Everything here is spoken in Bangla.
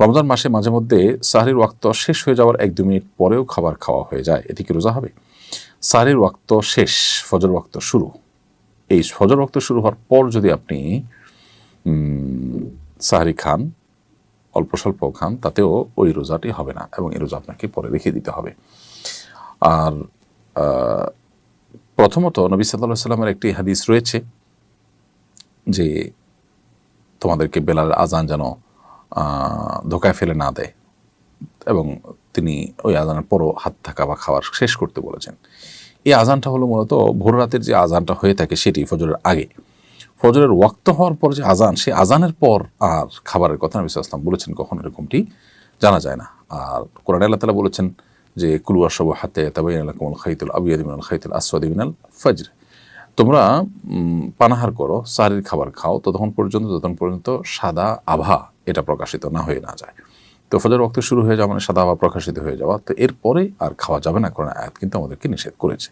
রমজান মাসে মাঝে মধ্যে সাহরির ওয়াক্ত শেষ হয়ে যাওয়ার এক দু মিনিট পরেও খাবার খাওয়া হয়ে যায়। এটি কি রোজা হবে? সাহরির ওয়াক্ত শেষ, ফজর ওয়াক্ত শুরু। এই ফজর ওয়াক্ত শুরু হওয়ার পর যদি আপনি সাহরি খান, অল্প স্বল্প খান, তাতেও ওই রোজাটি হবে না এবং এই রোজা আপনাকে পরে রেখে দিতে হবে। আর প্রথমত নবী সাল্লাহ সাল্লামের একটি হাদিস রয়েছে যে তোমাদেরকে বেলার আজান যেন ধোকায় ফেলে না দেয়। এবং তিনি ওই আজানের পরও হাত থাকা বা খাবার শেষ করতে বলেছেন। এই আজানটা হলো মূলত ভোর রাতের যে আজানটা হয়ে থাকে সেটি ফজরের আগে। ফজরের ওয়াক্ত হওয়ার পর যে আজান, সেই আজানের পর আর খাবারের কথা নবী সাল্লাম বলেছেন, কখন এরকমটি জানা যায় না। আর কোরআন আল্লাহ তালা বলেছেন যে কুলুয়া সব হাতে তাবাইন আল্লাহ কমল খাইতুল আবিয়াদ মিনাল খাইতুল আসওয়াদ মিনাল ফজর। তোমরা পানাহার করো সারির খাবার খাও, ততক্ষণ পর্যন্ত যতক্ষণ পর্যন্ত সাদা আভা এটা প্রকাশিত না হয়ে না যায়। তো ফজর রক্ত শুরু হয়ে যাওয়া মানে সাদা আভা প্রকাশিত হয়ে যাওয়া, তো এরপরে আর খাওয়া যাবে না কোনো আয়াত কিন্তু আমাদেরকে নিষেধ করেছে।